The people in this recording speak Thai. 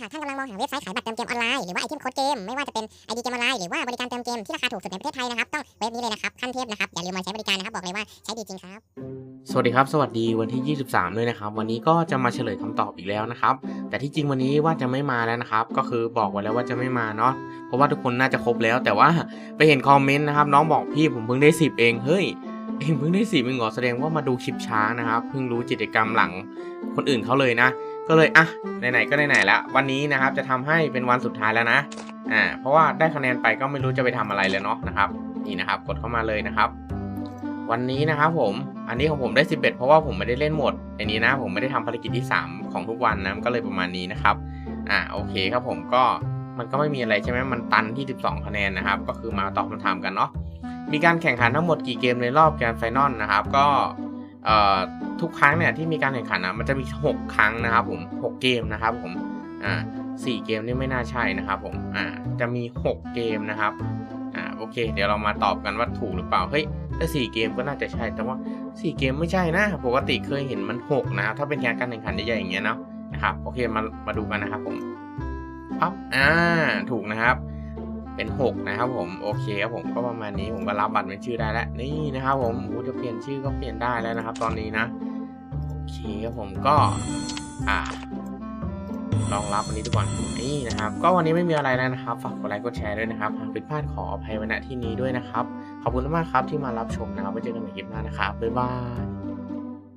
หากท่านกำลังมองหาเว็บไซต์ขายบัตรเติมเกมออนไลน์หรือว่าไอเทมโค้ดเกมไม่ว่าจะเป็นไอดีเกมออนไลน์หรือว่าบริการเติมเกมที่ราคาถูกสุดในประเทศไทยนะครับต้องเว็บนี้เลยนะครับขั้นเทพนะครับอย่าลืมมาใช้บริการนะครับบอกเลยว่าใช้ดีจริงครับ สวัสดีครับ สวัสดีวันที่ 23 ด้วยนะครับ วันนี้ก็จะมาเฉลยคำตอบอีกแล้วนะครับ แต่ที่จริงวันนี้ว่าจะไม่มาแล้วนะครับ ก็คือบอกไว้แล้วว่าจะไม่มาเนาะเพราะว่าทุกคนน่าจะครบแล้ว แต่ว่าไปเห็นคอมเมนต์นะครับน้องบอกพี่ผมเพิ่งได้ 10 เองเฮ้ยเองเพิ่งได้10เองเหรอแสดงว่ามาดูคลิปช้านะครับเพิ่งรู้กิจกรรมหลังคนอื่นเขาเลยนะ ก็เลยอะไหนๆก็ไหนๆแล้ววันนี้นะครับจะทำให้เป็นวันสุดท้ายแล้วนะอ่าเพราะว่าได้คะแนนไปก็ไม่รู้จะไปทำอะไรเลยเนาะนะครับนี่นะครับกดเข้ามาเลยนะครับ วันนี้นะครับผมอันนี้ของผมได้ 11 เพราะว่าผมไม่ได้เล่นหมดอันนี้นะผมไม่ได้ทำภารกิจที่ 3 ของทุกวันนะก็เลยประมาณนี้นะครับอ่าโอเคครับผมก็มันก็ไม่มีอะไรใช่ไหมมันตันที่ 12 คะแนนนะครับ ก็คือมาตอบคำถามกันเนาะมีการแข่งขันทั้งหมดกี่เกมในรอบแกรนด์ไฟนอลนะครับ ก็ ทุกครั้งเนี่ยที่มีการแข่งขันนะมันจะมี 6 ครั้งนะครับผม 6 เกมนะครับผมอ่าสี่เกมนี่ไม่น่าใช่นะครับผมอ่าจะมี 6 เกมนะครับอ่าโอเค เดี๋ยวเรามาตอบกันว่าถูกหรือเปล่าเฮ้ยถ้าสี่เกมก็น่าจะใช่ แต่ว่าสี่เกมไม่ใช่นะปกติเคยเห็นมันหกนะครับถ้าเป็นการแข่งขันใหญ่ๆอย่างเงี้ยเนาะนะครับโอเคมามาดูกันนะครับผมปั๊บอ่าถูกนะครับ เป็นหกนะครับผมโอเคครับผมก็ประมาณนี้ผมก็รับบัตรเป็นชื่อได้แล้วนี่นะครับผมจะเปลี่ยนชื่อก็เปลี่ยนได้แล้วนะครับ ตอนนี้นะโอเคครับผมก็อ่าลองรับวันนี้ดูก่อนนี่นะครับ ก็วันนี้ไม่มีอะไรแล้วนะครับ ฝากกดไลค์กดแชร์ด้วยนะครับหากผิดพลาดขออภัยไว้ณที่นี้ด้วยนะครับ ขอบคุณมากครับที่มารับชมนะครับไว้เจอกันใหม่คลิปหน้านะครับบ๊ายบาย